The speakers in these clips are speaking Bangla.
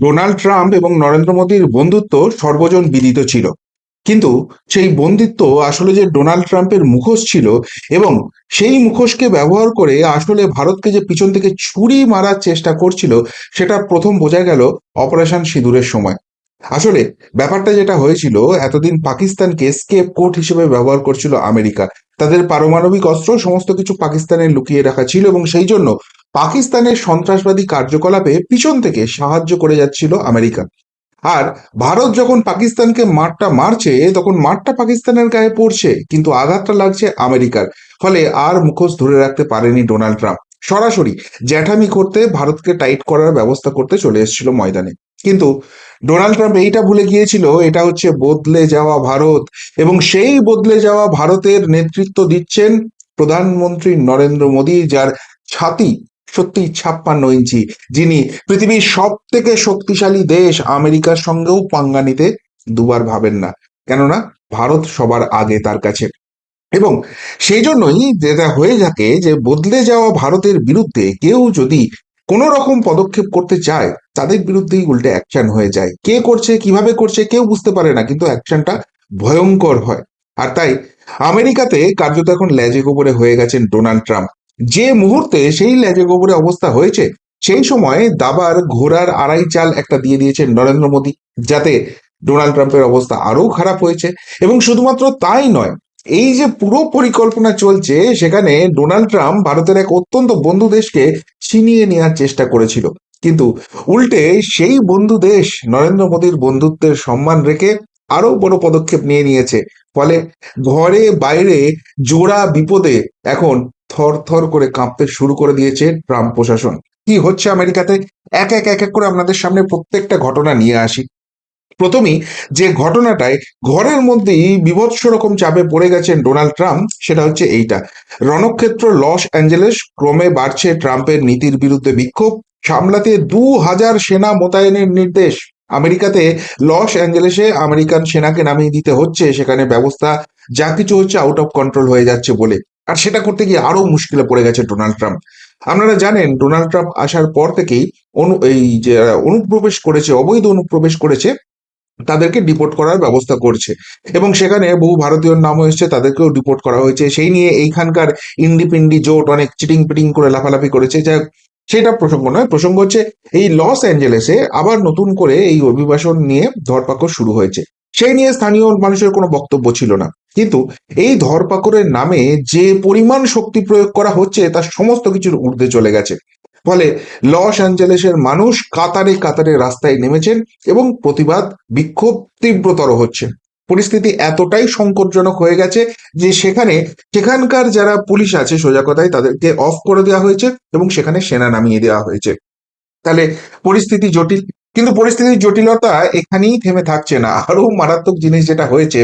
ডোনাল্ড ট্রাম্প এবং নরেন্দ্র মোদীর বন্ধুত্ব সর্বজন বিদিত ছিল। কিন্তু সেই বন্ধুত্ব আসলে যে ডোনাল্ড ট্রাম্পের মুখোশ ছিল এবং সেই মুখোশকে ব্যবহার করে আসলে ভারতকে যে পিছন থেকে ছুরি মারার চেষ্টা করছিল, সেটা প্রথম বোঝা গেল অপারেশন সিঁদুরের সময়। আসলে ব্যাপারটা যেটা হয়েছিল, এতদিন পাকিস্তানকে স্কেপ কোট হিসেবে ব্যবহার করছিল আমেরিকা। তাদের পারমাণবিক অস্ত্র, সমস্ত কিছু পাকিস্তানে লুকিয়ে রাখা ছিল এবং সেই জন্য পাকিস্তানের সন্ত্রাসবাদী কার্যকলাপে পিছন থেকে সাহায্য করে যাচ্ছিল আমেরিকা। আর ভারত যখন পাকিস্তানকে মারটা মারছে, তখন মারটা পাকিস্তানের গায়ে পড়ছে, কিন্তু আঘাতটা লাগছে আমেরিকার। ফলে আর মুখোশ ধরে রাখতে পারেনি ডোনাল্ড ট্রাম্প। সরাসরি জ্যাঠামি করতে ভারতকে টাইট করার ব্যবস্থা করতে চলে এসেছিল ময়দানে। কিন্তু ডোনাল্ড ট্রাম্প এইটা ভুলে গিয়েছিল, এটা হচ্ছে বদলে যাওয়া ভারত। এবং সেই বদলে যাওয়া ভারতের নেতৃত্ব দিচ্ছেন প্রধানমন্ত্রী নরেন্দ্র মোদী, যার ছাতি সত্যি ছাপ্পান্ন ইঞ্চি, যিনি পৃথিবীর সব থেকে শক্তিশালী দেশ আমেরিকার সঙ্গেও পাঙ্গা নিতে দুবার ভাবেন না। কেননা, ভারত সবার আগে তার কাছে। এবং সেই জন্যই যেটা হয়ে থাকে যে, বদলে যাওয়া ভারতের বিরুদ্ধে কেউ যদি কোনো রকম পদক্ষেপ করতে চায়, তাদের বিরুদ্ধেই উল্টে অ্যাকশন হয়ে যায়। কে করছে, কীভাবে করছে, কেউ বুঝতে পারে না, কিন্তু অ্যাকশনটা ভয়ঙ্কর হয়। আর তাই, আমেরিকাতে কার্যত এখন ল্যাজে গোবরে হয়ে গেছেন ডোনাল্ড ট্রাম্প। যে মুহূর্তে সেই ল্যাজে গোবরে অবস্থা হয়েছে, সেই সময় দাবার, ঘোড়ার আড়াই চাল একটা দিয়ে দিয়েছেন নরেন্দ্র মোদী, যাতে ডোনাল্ড ট্রাম্পের অবস্থা আরও খারাপ হয়েছে। এবং শুধুমাত্র তাই নয়, এই যে পুরো পরিকল্পনা চলছে, সেখানে ডোনাল্ড ট্রাম্প ভারতের এক অত্যন্ত বন্ধু দেশকে ছিনিয়ে নেওয়ার চেষ্টা করেছিল। কিন্তু উল্টে সেই বন্ধু দেশ নরেন্দ্র মোদীর বন্ধুত্বের সম্মান রেখে আরও বড় পদক্ষেপ নিয়ে নিয়েছে। ফলে ঘরে বাইরে জোড়া বিপদে এখন থর থর করে কাঁপতে শুরু করে দিয়েছে ট্রাম্প প্রশাসন। কি হচ্ছে আমেরিকাতে? এক এক এক এক করে আপনাদের সামনে প্রত্যেকটা ঘটনা নিয়ে আসি। প্রথমেই যে ঘটনাটায় ঘরের মধ্যেই বিভৎস রকম চাপে পড়ে গেছেন ডোনাল্ড ট্রাম্প, সেটা হচ্ছে এইটা। রণক্ষেত্র লস অ্যাঞ্জেলেস ক্রমে বাড়ছে ট্রাম্পের নীতির বিরুদ্ধে বিক্ষোভ, সামলাতে দু হাজার সেনা মোতায়েনের নির্দেশ। আমেরিকাতে লস অ্যাঞ্জেলেসে আমেরিকান সেনাকে নামিয়ে দিতে হচ্ছে, সেখানে ব্যবস্থা, যা কিছু হচ্ছে আউট অফ কন্ট্রোল হয়ে যাচ্ছে বলে। আর সেটা করতে গিয়ে আরও মুশকিলে পড়ে গেছে ডোনাল্ড ট্রাম্প। আপনারা জানেন, ডোনাল্ড ট্রাম্প আসার পর থেকেই অনু, এই যে, অনুপ্রবেশ করেছে, অবৈধ অনুপ্রবেশ করেছে, তাদেরকে ডিপোর্ট করার ব্যবস্থা করছে। এবং সেখানে বহু ভারতীয়র নামও এসছে, তাদেরকেও ডিপোর্ট করা হয়েছে। সেই নিয়ে এইখানকার ইন্ডিপিন্ডি জোট অনেক চিটিং পিটিং করে লাফালাফি করেছে। যা সেটা প্রসঙ্গ নয়, প্রসঙ্গ হচ্ছে এই লস অ্যাঞ্জেলেসে আবার নতুন করে এই অভিবাসন নিয়ে ধরপাকড় শুরু হয়েছে। সেই নিয়ে স্থানীয় মানুষের কোনো বক্তব্য ছিল না। কিন্তু এই ধরপাকড়ের নামে যে পরিমাণ শক্তি প্রয়োগ করা হচ্ছে তার সমস্ত কিছুর ঊর্ধ্বে চলে গেছে। ফলে লস অ্যাঞ্জেলেসের মানুষ কাতারে কাতারে রাস্তায় নেমেছেন এবং প্রতিবাদ বিক্ষোভ তীব্রতর হচ্ছে। পরিস্থিতি এতটাই সংকটজনক হয়ে গেছে যে সেখানে, সেখানকার যারা পুলিশ আছে সোজা কথায়, তাদেরকে অফ করে দেওয়া হয়েছে এবং সেখানে সেনা নামিয়ে দেওয়া হয়েছে। তাহলে পরিস্থিতি জটিল। কিন্তু পরিস্থিতির জটিলতা এখানেই থেমে থাকছে না। আরও মারাত্মক জিনিস যেটা হয়েছে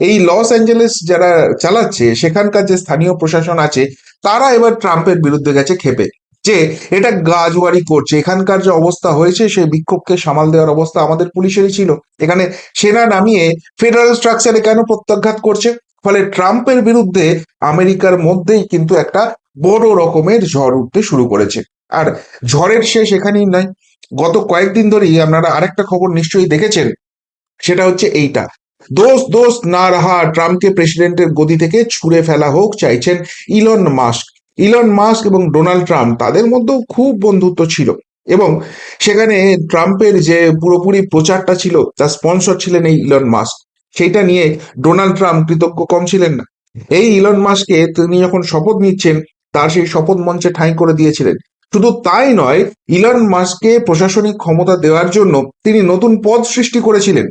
এই লস অ্যাঞ্জেলেস যারা চালাচ্ছে, সেখানকার যে স্থানীয় প্রশাসন আছে, তারা এবার ট্রাম্পের বিরুদ্ধে গেছে খেপে যে এটা গাজওয়ারি করছে, এখানকার যে অবস্থা হয়েছে, সেই বিক্ষোভকে সামাল দেওয়ার অবস্থা আমাদের পুলিশেরই ছিল। এখানে সেনা নামিয়ে ফেডারেল স্ট্রাকচারে কেন প্রত্যাঘাত করছে? ফলে ট্রাম্পের বিরুদ্ধে আমেরিকার মধ্যেই কিন্তু একটা বড় রকমের ঝড় উঠতে শুরু করেছে। আর ঝড়ের শেষ এখানেই নয়। গত কয়েকদিন ধরেই আপনারা আরেকটা খবর নিশ্চয়ই দেখেছেন, সেটা হচ্ছে এইটা। দোষ দোষ না রাহা, ট্রাম্পকে প্রেসিডেন্টের গদি থেকে ছুঁড়ে ফেলা হোক, চাইছেন ইলন মাস্ক। ইলন মাস্ক এবং ডোনাল্ড ট্রাম্প, তাদের মধ্যেও খুব বন্ধুত্ব ছিল। এবং সেখানে ট্রাম্পের যে পুরোপুরি প্রচারটা ছিল, তার স্পন্সর ছিলেন এই ইলন মাস্ক। সেইটা নিয়ে ডোনাল্ড ট্রাম্প কৃতজ্ঞ কম ছিলেন না। এই ইলন মাস্ককে তিনি যখন শপথ নিচ্ছেন, তার সেই শপথ মঞ্চে ঠাঁই করে দিয়েছিলেন। শুধু তাই নয়, ইলন মাস্ককে প্রশাসনিক ক্ষমতা দেওয়ার জন্য তিনি নতুন পদ সৃষ্টি করেছিলেন।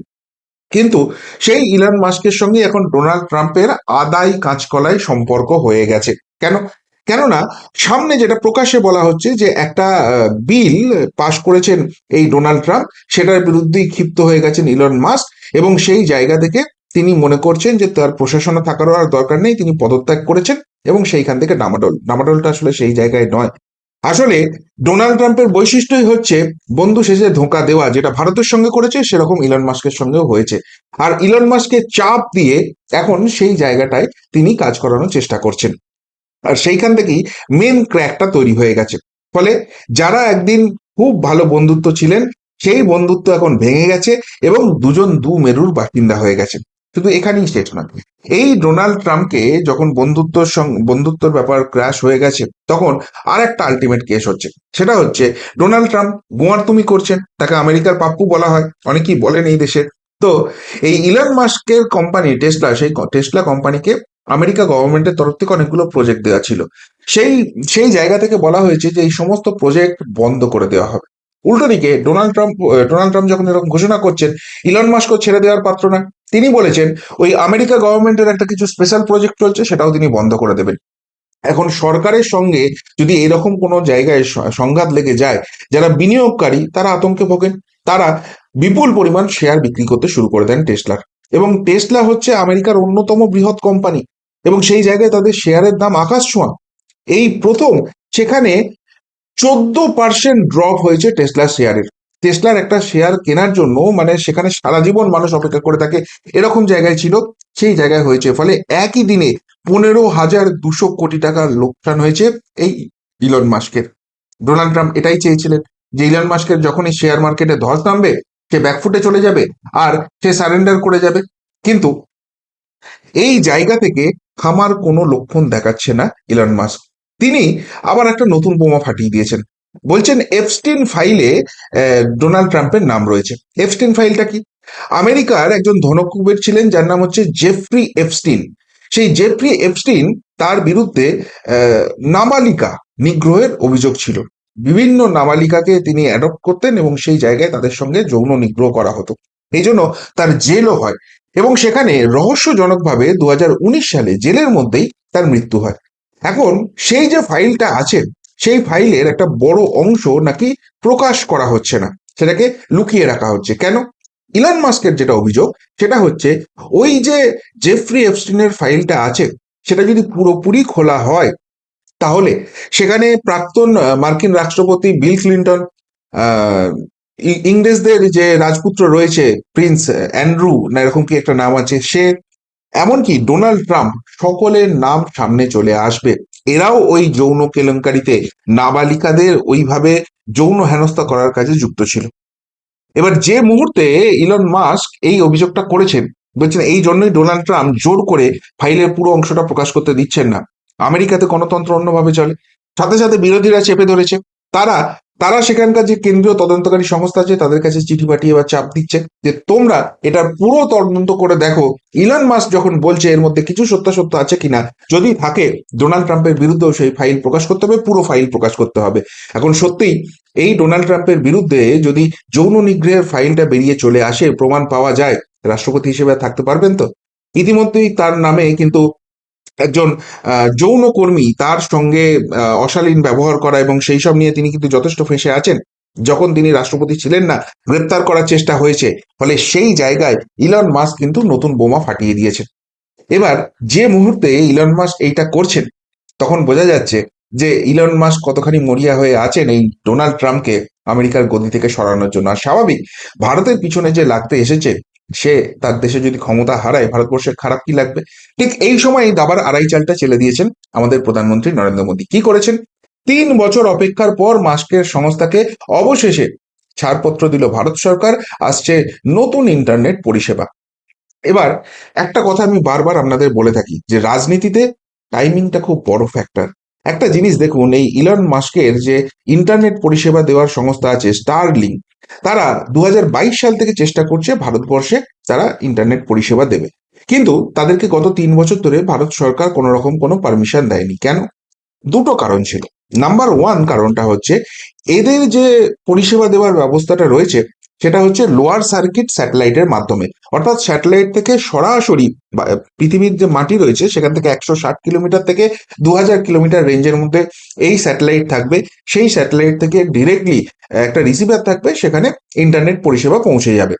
কিন্তু সেই ইলন মাস্কের সঙ্গে এখন ডোনাল্ড ট্রাম্পের আদায় কাঁচকলায় সম্পর্ক হয়ে গেছে। কেন? কেননা সামনে যেটা প্রকাশ্যে বলা হচ্ছে যে একটা বিল পাশ করেছেন এই ডোনাল্ড ট্রাম্প সেটার বিরুদ্ধেই ক্ষিপ্ত হয়ে গেছেন ইলন মাস্ক এবং সেই জায়গা থেকে তিনি মনে করছেন যে তার প্রশাসনে থাকারও আর দরকার নেই, তিনি পদত্যাগ করেছেন এবং সেইখান থেকে ডামাডোল ডামাডোলটা আসলে সেই জায়গায় নয়। আসলে ডোনাল্ড ট্রাম্পের বৈশিষ্ট্যই হচ্ছে বন্ধু শেষে ধোঁকা দেওয়া যেটা ভারতের সঙ্গে করেছে, সেরকম ইলন মাস্কের সঙ্গেও হয়েছে। আর ইলন মাস্ককে চাপ দিয়ে এখন সেই জায়গাটায় তিনি কাজ করানোর চেষ্টা করছেন। আর সেইখান থেকেই মেন ক্র্যাকটা তৈরি হয়ে গেছে। ফলে যারা একদিন খুব ভালো বন্ধুত্ব ছিলেন, সেই বন্ধুত্ব এখন ভেঙে গেছে এবং দুজন দু মেরুর বাসিন্দা হয়ে গেছে শুধু এখানেই শেষ নয়। এই ডোনাল্ড ট্রাম্পকে যখন বন্ধুত্বর সঙ্গে, বন্ধুত্বর ব্যাপার ক্র্যাশ হয়ে গেছে, তখন আর একটা আলটিমেট কেস হচ্ছে। সেটা হচ্ছে ডোনাল্ড ট্রাম্প গোয়ার তুমি করছেন, তাকে আমেরিকার পাপ্পু বলা হয়, অনেকেই বলেন এই দেশের তো এই ইলন মাস্কের কোম্পানি টেসলা সেই টেসলা কোম্পানিকে আমেরিকা গভর্নমেন্টের তরফ থেকে অনেকগুলো প্রজেক্ট দেওয়া ছিল। সেই সেই জায়গা থেকে বলা হয়েছে যে এই সমস্ত প্রজেক্ট বন্ধ করে দেওয়া হবে। উল্টো দিকে ডোনাল্ড ট্রাম্প ডোনাল্ড ট্রাম্প যখন এরকম ঘোষণা করছেন, ইলন মাস্কও ছেড়ে দেওয়ার পাত্র না। তিনি বলেছেন, ওই আমেরিকা গভর্নমেন্টের একটা কিছু স্পেশাল প্রজেক্ট চলছে, সেটাও তিনি বন্ধ করে দেবেন। এখন সরকারের সঙ্গে যদি এরকম কোনো জায়গায় সংঘাত লেগে যায়, যারা বিনিয়োগকারী, তারা আতঙ্কে ভোগেন। তারা বিপুল পরিমাণ শেয়ার বিক্রি করতে শুরু করে দেন টেসলার এবং টেসলা হচ্ছে আমেরিকার অন্যতম বৃহৎ কোম্পানি এবং সেই জায়গায় তাদের শেয়ারের দাম আকাশ ছোঁয়া। এই প্রথম, সেখানে চোদ্দ পার্সেন্ট ড্রপ হয়েছে টেসলার শেয়ারের টেসলার একটা শেয়ার কেনার জন্য মানে সেখানে সারা জীবন মানুষ অপেক্ষা করে থাকে, এরকম জায়গায় ছিল, সেই জায়গায় হয়েছে। ফলে একই দিনে পনেরো হাজার দুশো কোটি টাকার লোকসান হয়েছে এই ইলন মাস্কের ডোনাল্ড ট্রাম্প এটাই চেয়েছিলেন যে ইলন মাস্কের যখনই শেয়ার মার্কেটে ধস নামবে, সে ব্যাকফুটে চলে যাবে আর সে সারেন্ডার করে যাবে। কিন্তু এই জায়গা থেকে থামার কোনো লক্ষণ দেখাচ্ছে না ইলন মাস্ক তিনি আবার একটা নতুন বোমা ফাটিয়ে দিয়েছেন। বলছেন এফস্টিন ফাইলে ডোনাল্ড ট্রাম্পের নাম রয়েছে। এফস্টিন ফাইলটা কি? আমেরিকার একজন ধনকুবের ছিলেন, যার নাম হচ্ছে জেফ্রি এফস্টিন সেই জেফ্রি এফস্টিন তার বিরুদ্ধে নাবালিকা নিগ্রহের অভিযোগ ছিল। বিভিন্ন নাবালিকাকে তিনি অ্যাডপ্ট করতেন এবং সেই জায়গায় তাদের সঙ্গে যৌন নিগ্রহ করা হতো। এই জন্য তার জেলও হয়। এবং সেখানে রহস্যজনকভাবে দু হাজার উনিশ সালে জেলের মধ্যেই তার মৃত্যু হয়। এখন সেই যে ফাইলটা আছে, সেই ফাইলের একটা বড় অংশ নাকি প্রকাশ করা হচ্ছে না। সেটাকে লুকিয়ে রাখা হচ্ছে। কেন? ইলন মাস্কের যেটা অভিযোগ, সেটা হচ্ছে ওই যে জেফ্রি এফস্টিনের ফাইলটা আছে, সেটা যদি পুরোপুরি খোলা হয়, তাহলে সেখানে প্রাক্তন মার্কিন রাষ্ট্রপতি বিল ক্লিন্টন ইংরেজদের যে রাজপুত্র রয়েছে প্রিন্স অ্যান্ড্রু না এরকম কি একটা নাম আছে, সে এমনকি ডোনাল্ড ট্রাম্প সকলের নাম সামনে চলে আসবে। এরাও ওই যৌন কেলেঙ্কারিতে নাবালিকাদের ওইভাবে যৌন হেনস্থা করার কাজে যুক্ত ছিল। এবার যে মুহূর্তে ইলন মাস্ক এই অভিযোগটা করেছেন, বলছেন এই জন্যই ডোনাল্ড ট্রাম্প জোর করে ফাইলের পুরো অংশটা প্রকাশ করতে দিচ্ছেন না। আমেরিকাতে গণতন্ত্র অন্যভাবে চলে। সাথে সাথে বিরোধীরা চেপে ধরেছে। তারা তারা সেখানকার যে কেন্দ্রীয় তদন্তকারী সংস্থা আছে, তাদের কাছে চিঠি পাঠিয়ে বা চাপ দিচ্ছে যে তোমরা এটার পুরো তদন্ত করে দেখো। ইলন মাস যখন বলছে এর মধ্যে কিছু সত্যাসত্য আছে কিনা, যদি থাকে, ডোনাল্ড ট্রাম্পের বিরুদ্ধেও সেই ফাইল প্রকাশ করতে হবে, পুরো ফাইল প্রকাশ করতে হবে। এখন সত্যিই, এই ডোনাল্ড ট্রাম্পের বিরুদ্ধে যদি যৌন নিগ্রহের ফাইলটা বেরিয়ে চলে আসে, প্রমাণ পাওয়া যায়, রাষ্ট্রপতি হিসেবে থাকতে পারবেন তো? ইতিমধ্যেই তার নামে কিন্তু একজন আহ, যৌন কর্মী তার সঙ্গে অশালীন ব্যবহার করা এবং সেই সব নিয়ে তিনি কিন্তু যথেষ্ট ফেঁসে আছেন। যখন তিনি রাষ্ট্রপতি ছিলেন না গ্রেপ্তার করার চেষ্টা হয়েছে। ফলে সেই জায়গায় ইলন মাস্ক কিন্তু নতুন বোমা ফাটিয়ে দিয়েছেন। এবার যে মুহূর্তে ইলন মাস্ক এইটা করছেন তখন বোঝা যাচ্ছে যে ইলন মাস্ক কতখানি মরিয়া হয়ে আছেন এই ডোনাল্ড ট্রাম্পকে আমেরিকার গদি থেকে সরানোর জন্য। আর স্বাভাবিক ভারতের পিছনে যে লাগতে এসেছে সে তার দেশে যদি ক্ষমতা হারায় ভারতবর্ষের খারাপ কি লাগবে? ঠিক এই সময় দাবার আড়াই চালটা চেলে দিয়েছেন আমাদের প্রধানমন্ত্রী নরেন্দ্র মোদী। কি করেছেন? তিন বছর অপেক্ষার পর মাস্কের সংস্থাকে অবশেষে ছাড়পত্র দিল ভারত সরকার, আসছে নতুন ইন্টারনেট পরিষেবা। এবার একটা কথা আমি বারবার আপনাদের বলে থাকি যে রাজনীতিতে টাইমিংটা খুব বড় ফ্যাক্টর একটা জিনিস দেখুন, এই ইলন মাস্কের যে ইন্টারনেট পরিষেবা দেওয়ার সংস্থা আছে স্টারলিং তারা দু হাজার বাইশ সাল থেকে চেষ্টা করছে ভারতবর্ষে তারা ইন্টারনেট পরিষেবা দেবে। কিন্তু তাদেরকে গত তিন বছর ধরে ভারত সরকার কোনো রকম কোনো পারমিশন দেয়নি। কেন? দুটো কারণ ছিল। নাম্বার ওয়ান কারণটা হচ্ছে, এদের যে পরিষেবা দেওয়ার ব্যবস্থাটা রয়েছে সেটা হচ্ছে লোয়ার সার্কিট স্যাটেলাইটের মাধ্যমে। অর্থাৎ স্যাটেলাইট থেকে সরাসরি পৃথিবীর যে মাটি রয়েছে, সেখান থেকে একশো ষাট কিলোমিটার থেকে দু হাজার কিলোমিটার রেঞ্জের মধ্যে এই স্যাটেলাইট থাকবে। সেই স্যাটেলাইট থেকে ডিরেক্টলি একটা রিসিভার থাকবে, সেখানে ইন্টারনেট পরিষেবা পৌঁছে যাবে।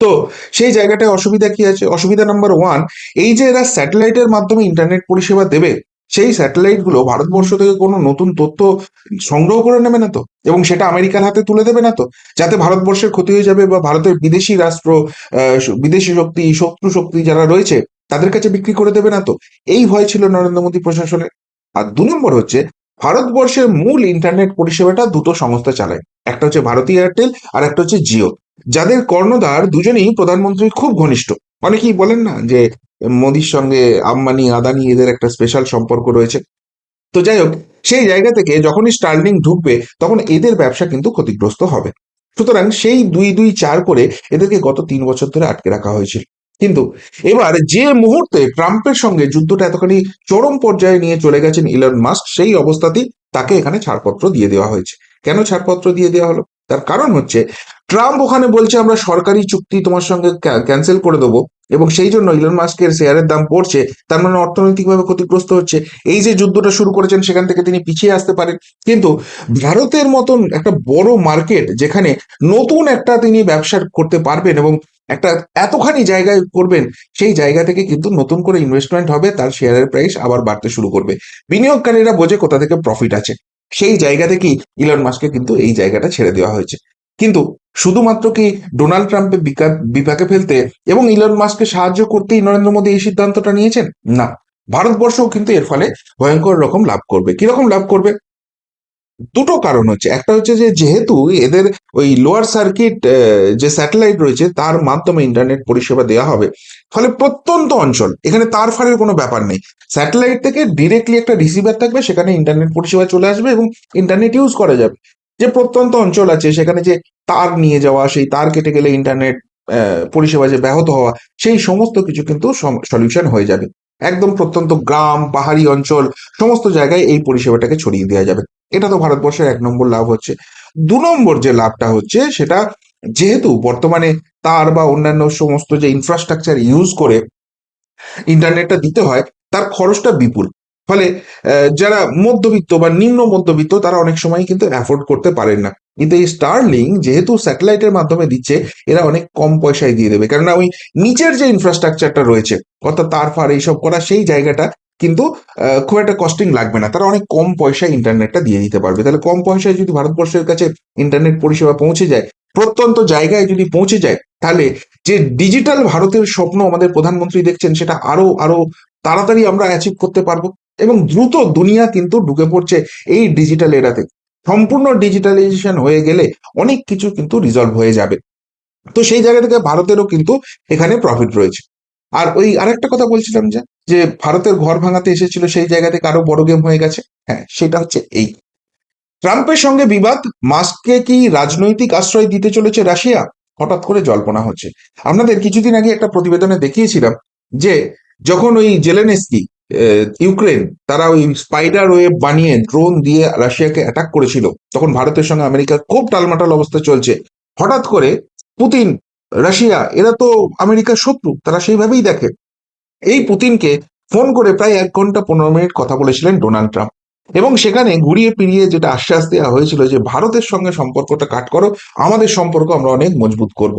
তো সেই জায়গাটায় অসুবিধা কি আছে? অসুবিধা নাম্বার ওয়ান এই যে এরা স্যাটেলাইটের মাধ্যমে ইন্টারনেট পরিষেবা দেবে সেই স্যাটেলাইটগুলো ভারতবর্ষ থেকে কোনো নতুন তথ্য সংগ্রহ করে নেবে না তো? এবং সেটা আমেরিকার হাতে তুলে দেবে না তো? যাতে ভারতবর্ষের ক্ষতি হয়ে যাবে বা ভারতের বিদেশি রাষ্ট্র বিদেশি শক্তি, শত্রু শক্তি যারা রয়েছে, তাদের কাছে বিক্রি করে দেবে না তো? এই ভয় ছিল নরেন্দ্র মোদী প্রশাসনের। আর দু নম্বর হচ্ছে, ভারতবর্ষের মূল ইন্টারনেট পরিষেবাটা দুটো সংস্থা চালায়। একটা হচ্ছে ভারতী এয়ারটেল, আর একটা হচ্ছে জিও। যাদের কর্ণধার দুজনেই প্রধানমন্ত্রীর খুব ঘনিষ্ঠ। অনেকেই বলেন না যে মোদির সঙ্গে আম্বানি, আদানি এদের একটা স্পেশাল সম্পর্ক রয়েছে। তো যাই হোক সেই জায়গা থেকে যখনই স্টার্লিং ঢুকবে, তখন এদের ব্যবসা কিন্তু ক্ষতিগ্রস্ত হবে। সুতরাং সেই দুই দুই চার করে এদেরকে গত তিন বছর ধরে আটকে রাখা হয়েছিল। কিন্তু এবার যে মুহূর্তে ট্রাম্পের সঙ্গে যুদ্ধটা এতখানি চরম পর্যায়ে নিয়ে চলে গেছেন ইলন মাস্ক সেই অবস্থাতেই তাকে এখানে ছাড়পত্র দিয়ে দেওয়া হয়েছে। কেন ছাড়পত্র দিয়ে দেওয়া হলো? তার কারণ হচ্ছে, ট্রাম্প ওখানে বলছে, আমরা সরকারি চুক্তি তোমার সঙ্গে ক্যান্সেল করে দেবো। এবং সেই জন্য ইলন মাস্কের শেয়ারের দাম পড়ছে, তার মানে অর্থনৈতিকভাবে ক্ষতিগ্রস্ত হচ্ছে। এই যে যুদ্ধটা শুরু করেছেন, সেখান থেকে তিনি পিছিয়ে আসতে পারেন। কিন্তু ভারতের মতন একটা বড় মার্কেট যেখানে নতুন একটা তিনি ব্যবসা করতে পারবেন এবং একটা এতখানি জায়গায় করবেন, সেই জায়গা থেকে কিন্তু নতুন করে ইনভেস্টমেন্ট হবে, তার শেয়ারের প্রাইস আবার বাড়তে শুরু করবে। বিনিয়োগকারীরা বোঝে কোথা থেকে প্রফিট আছে। সেই জায়গা থেকেই ইলন মাস্ককে কিন্তু এই জায়গাটা ছেড়ে দেওয়া হয়েছে। কিন্তু শুধুমাত্র কি ডোনাল্ড ট্রাম্পের বিপাকে ফেলতে এবং ইলন মাস্ককে সাহায্য করতেই নরেন্দ্র মোদী এই সিদ্ধান্তটা নিয়েছেন? না। ভারতবর্ষও কিন্তু এর ফলে ভয়ঙ্কর রকম লাভ করবে। কীরকম লাভ করবে? দুটো কারণ হচ্ছে। একটা হচ্ছে যে, যেহেতু এদের ওই লোয়ার সার্কিট যে স্যাটেলাইট রয়েছে, তার মাধ্যমে ইন্টারনেট পরিষেবা দেওয়া হবে। ফলে প্রত্যন্ত অঞ্চল, এখানে তার ফারের কোনো ব্যাপার নেই। স্যাটেলাইট থেকে ডিরেক্টলি একটা রিসিভার থাকবে, সেখানে ইন্টারনেট পরিষেবা চলে আসবে এবং ইন্টারনেট ইউজ করা যাবে। যে প্রত্যন্ত অঞ্চল আছে, সেখানে যে তার নিয়ে যাওয়া, সেই তার কেটে গেলে ইন্টারনেট পরিষেবা যে ব্যাহত হওয়া, সেই সমস্ত কিছু কিন্তু সলিউশন হয়ে যাবে। একদম প্রত্যন্ত গ্রাম, পাহাড়ি অঞ্চল, সমস্ত জায়গায় এই পরিষেবাটাকে ছড়িয়ে দেওয়া যাবে। এটা তো ভারতবর্ষের এক নম্বর লাভ হচ্ছে। দু নম্বর যে লাভটা হচ্ছে, সেটা যেহেতু বর্তমানে তার বা অন্যান্য সমস্ত যে ইনফ্রাস্ট্রাকচার ইউজ করে ইন্টারনেটটা দিতে হয়, তার খরচটা বিপুল। ফলে যারা মধ্যবিত্ত বা নিম্ন মধ্যবিত্ত, তারা অনেক সময় কিন্তু অ্যাফোর্ড করতে পারেন না। কিন্তু এই স্টারলিং যেহেতু স্যাটেলাইটের মাধ্যমে দিচ্ছে, এরা অনেক কম পয়সায় দিয়ে দেবে। কেননা ওই নিচের যে ইনফ্রাস্ট্রাকচারটা রয়েছে, অর্থাৎ তার ফার এইসব করা, সেই জায়গাটা কিন্তু খুব একটা কস্টিং লাগবে না। তারা অনেক কম পয়সায় ইন্টারনেটটা দিয়ে দিতে পারবে। তাহলে কম পয়সায় যদি ভারতবর্ষের কাছে ইন্টারনেট পরিষেবা পৌঁছে যায়, প্রত্যন্ত জায়গায় যদি পৌঁছে যায়, তাহলে যে ডিজিটাল ভারতের স্বপ্ন আমাদের প্রধানমন্ত্রী দেখছেন, সেটা আরও আরও তাড়াতাড়ি আমরা অ্যাচিভ করতে পারব। এবং দ্রুত দুনিয়া কিন্তু ঢুকে পড়ছে এই ডিজিটাল এরাতে সম্পূর্ণ ডিজিটালাইজেশন হয়ে গেলে অনেক কিছু কিন্তু রিজলভ হয়ে যাবে। তো সেই জায়গা থেকে ভারতেরও কিন্তু এখানে প্রফিট রয়েছে। আর ওই আরেকটা কথা বলছিলাম যে যে ভারতের ঘর ভাঙাতে এসেছিল সেই জায়গা থেকে আরও বড় গেম হয়ে গেছে। হ্যাঁ সেটা হচ্ছে এই। ট্রাম্পের সঙ্গে বিবাদ, মাস্ককে কি রাজনৈতিক আশ্রয় দিতে চলেছে রাশিয়া? হঠাৎ করে জল্পনা হচ্ছে। আপনাদের কিছুদিন আগে একটা প্রতিবেদনে দেখিয়েছিলাম যে, যখন ওই জেলেনেস্কি ইউক্রেন, তারা ওই স্পাইডার ওয়েব বানিয়ে ড্রোন দিয়ে রাশিয়াকে অ্যাটাক করেছিল। তখন ভারতের সঙ্গে আমেরিকার খুব টালমাটাল অবস্থা চলছে। হঠাৎ করে পুতিন, রাশিয়া, এরা তো আমেরিকার শত্রু, তারা সেইভাবেই দেখে। এই পুতিনকে ফোন করে প্রায় এক ঘণ্টা পনেরো মিনিট কথা বলেছিলেন ডোনাল্ড ট্রাম্প। এবং সেখানে ঘুরিয়ে ফিরিয়ে যেটা আশ্বাস দেওয়া হয়েছিল যে, ভারতের সঙ্গে সম্পর্কটা কাট করো, আমাদের সম্পর্ক আমরা অনেক মজবুত করব।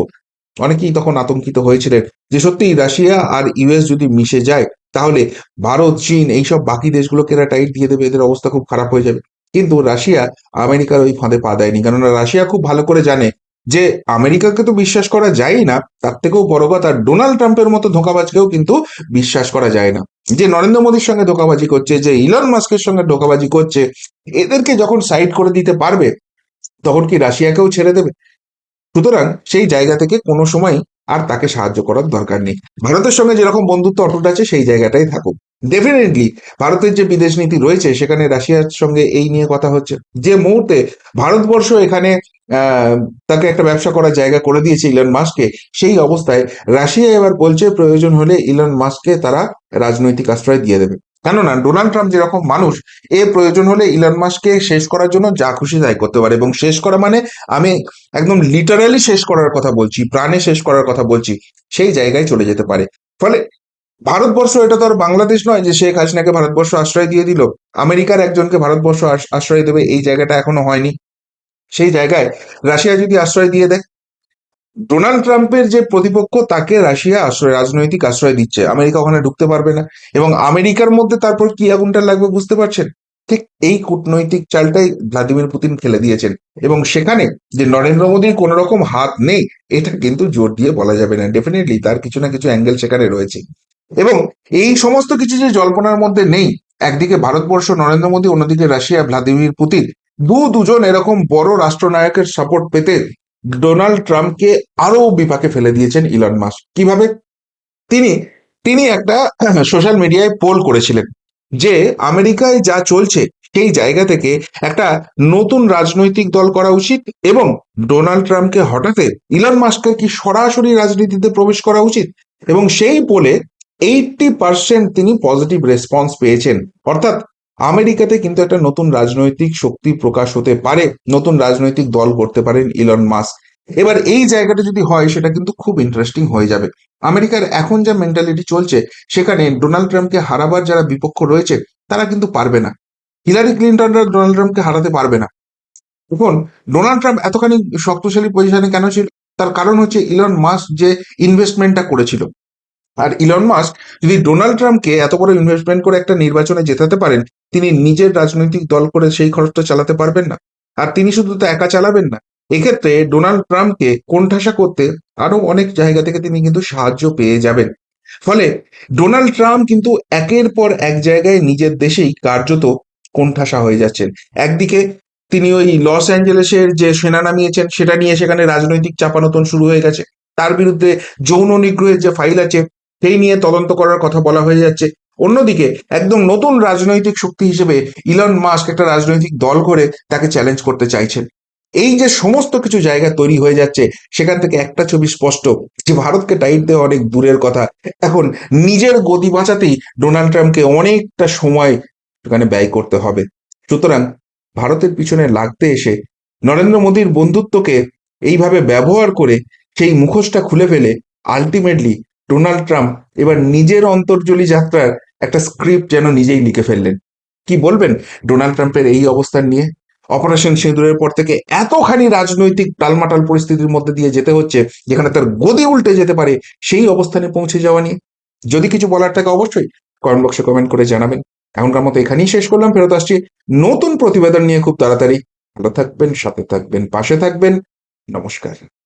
অনেকেই তখন আতঙ্কিত হয়েছিলেন যে সত্যি রাশিয়া আর ইউএস যদি মিশে যায় তাহলে ভারত, চীন এইসব বাকি দেশগুলোকে এরা টাইট দিয়ে দেবে, এদের অবস্থা খুব খারাপ হয়ে যাবে। কিন্তু রাশিয়া আমেরিকার ওই ফাঁদে পা দেয়নি। কেননা রাশিয়া খুব ভালো করে জানে যে আমেরিকাকে তো বিশ্বাস করা যায় না, তার থেকেও বড় কথা, ডোনাল্ড ট্রাম্পের মতো ধোকাবাজকেও কিন্তু বিশ্বাস করা যায় না। যে নরেন্দ্র মোদীর সঙ্গে ধোকাবাজি করছে, যে ইলন মাস্কের সঙ্গে ধোকাবাজি করছে, এদেরকে যখন সাইড করে দিতে পারবে, তখন কি রাশিয়াকেও ছেড়ে দেবে? সুতরাং সেই জায়গা থেকে কোনো সময় আর তাকে সাহায্য করার দরকার নেই। ভারতের সঙ্গে যেরকম বন্ধুত্ব অটুট আছে, সেই জায়গাটাই থাকুক। ডেফিনেটলি ভারতের যে বিদেশ নীতি রয়েছে, সেখানে রাশিয়ার সঙ্গে এই নিয়ে কথা হচ্ছে। যে মুহূর্তে ভারতবর্ষ এখানে তাকে একটা ব্যবসা করার জায়গা করে দিয়েছে ইলন মাস্ককে সেই অবস্থায় রাশিয়া এবার বলছে প্রয়োজন হলে ইলন মাস্ককে তারা রাজনৈতিক আশ্রয় দিয়ে দেবে। কেননা ডোনাল্ড ট্রাম্প যেরকম মানুষ এ প্রয়োজন হলে ইলন মাসকে শেষ করার জন্য যা খুশি তাই করতে পারে। এবং শেষ করা মানে আমি একদম লিটারালি শেষ করার কথা বলছি, প্রাণে শেষ করার কথা বলছি, সেই জায়গায় চলে যেতে পারে। ফলে ভারতবর্ষ এটা তো আর বাংলাদেশ নয় যে শেখ হাসিনাকে ভারতবর্ষ আশ্রয় দিয়ে দিল। আমেরিকার একজনকে ভারতবর্ষ আশ্রয় দেবে, এই জায়গাটা এখনও হয়নি। সেই জায়গায় রাশিয়া যদি আশ্রয় দিয়ে দেয় ডোনাল্ড ট্রাম্পের যে প্রতিপক্ষ, তাকে রাশিয়া আশ্রয়, রাজনৈতিক আশ্রয় দিচ্ছে। আমেরিকা ওখানে ঢুকতে পারবে না। এবং আমেরিকার মধ্যে তারপর কি আগুনটা লাগবে বুঝতে পারছেন? ঠিক এই কূটনৈতিক চালটাই ভ্লাদিমির পুতিন খেলে দিয়েছেন। এবং সেখানে যে নরেন্দ্র মোদীর কোন রকম হাত নেই, এটা কিন্তু জোর দিয়ে বলা যাবে না। ডেফিনেটলি তার কিছু না কিছু অ্যাঙ্গেল সেখানে রয়েছে। এবং এই সমস্ত কিছু যে জল্পনার মধ্যে নেই, একদিকে ভারতবর্ষ নরেন্দ্র মোদী, অন্যদিকে রাশিয়া ভ্লাদিমির পুতিন দু দুজন এরকম বড় রাষ্ট্রনায়কের সাপোর্ট পেতে ডোনাল্ড ট্রাম্পকে আরও বিপাকে ফেলে দিয়েছেন ইলন মাস্ক। কীভাবে? তিনি তিনি একটা সোশ্যাল মিডিয়ায় পোল করেছিলেন যে আমেরিকায় যা চলছে সেই জায়গা থেকে একটা নতুন রাজনৈতিক দল করা উচিত এবং ডোনাল্ড ট্রাম্পকে হটাতে ইলন মাস্কের কি সরাসরি রাজনীতিতে প্রবেশ করা উচিত? এবং সেই পোলে এইটটি পার্সেন্ট তিনি পজিটিভ রেসপন্স পেয়েছেন। অর্থাৎ আমেরিকাতে কিন্তু একটা নতুন রাজনৈতিক শক্তি প্রকাশ হতে পারে, নতুন রাজনৈতিক দল করতে পারেন ইলন মাস্ক। এবার এই জায়গাটা যদি হয়, সেটা কিন্তু খুব ইন্টারেস্টিং হয়ে যাবে। আমেরিকার এখন যা মেন্টালিটি চলছে, সেখানে ডোনাল্ড ট্রাম্পকে হারাবার যারা বিপক্ষ রয়েছে, তারা কিন্তু পারবে না। হিলারি ক্লিন্টনরা ডোনাল্ড ট্রাম্পকে হারাতে পারবে না। এখন ডোনাল্ড ট্রাম্প এতখানি শক্তিশালী পজিশনে কেন ছিল? তার কারণ হচ্ছে ইলন মাস্ক যে ইনভেস্টমেন্টটা করেছিল। আর ইলন মাস্ক যদি ডোনাল্ড ট্রাম্পকে এত বড় ইনভেস্টমেন্ট করে একটা নির্বাচনে জেতাতে পারেন, তিনি নিজের রাজনৈতিক দল করে সেই খরচটা চালাতে পারবেন না। আর তিনি শুধু তো একা চালাবেন না, এক্ষেত্রে ডোনাল্ড ট্রাম্পকে কোণঠাসা করতে আরও অনেক জায়গা থেকে তিনি কিন্তু সাহায্য পেয়ে যাবেন। ফলে ডোনাল্ড ট্রাম্প কিন্তু একের পর এক জায়গায় নিজের দেশেই কার্যত কোণঠাসা হয়ে যাচ্ছেন। একদিকে তিনি ওই লস অ্যাঞ্জেলেসের যে সেনা নামিয়েছেন, সেটা নিয়ে সেখানে রাজনৈতিক চাপানোতন শুরু হয়ে গেছে। তার বিরুদ্ধে যৌন নিগ্রহের যে ফাইল আছে সেই নিয়ে তদন্ত করার কথা বলা হয়ে যাচ্ছে। অন্যদিকে একদম নতুন রাজনৈতিক শক্তি হিসেবে ইলন মাস্ক একটা রাজনৈতিক দল করে তাকে চ্যালেঞ্জ করতে চাইছেন। এই যে সমস্ত কিছু জায়গা তৈরি হয়ে যাচ্ছে, সেখান থেকে একটা ছবি স্পষ্ট যে ভারতকে টাইট দেওয়া অনেক দূরের কথা। এখন নিজের গদি বাঁচাতেই ডোনাল্ড ট্রাম্পকে অনেকটা সময় সেখানে ব্যয় করতে হবে। সুতরাং ভারতের পিছনে লাগতে এসে নরেন্দ্র মোদীর বন্ধুত্বকে এইভাবে ব্যবহার করে সেই মুখোশটা খুলে ফেলে আলটিমেটলি ডোনাল্ড ট্রাম্প এবার নিজের অন্তর্জলী যাত্রার একটা স্ক্রিপ্ট যেন নিজেই লিখে ফেললেন। কি বলবেন ডোনাল্ড ট্রাম্পের এই অবস্থান নিয়ে? অপারেশন সিঁদুরের পর থেকে এতখানি রাজনৈতিক টালমাটাল পরিস্থিতির মধ্যে দিয়ে যেতে হচ্ছে, যেখানে তার গদি উল্টে যেতে পারে, সেই অবস্থানে পৌঁছে যাওয়া নিয়ে। যদি কিছু বলার থাকে অবশ্যই কমেন্ট বক্সে কমেন্ট করে জানাবেন। এখনকার মতো এখানেই শেষ করলাম, ফেরত আসছি নতুন প্রতিবেদন নিয়ে খুব তাড়াতাড়ি। ভালো থাকবেন, সাথে থাকবেন, পাশে থাকবেন, নমস্কার।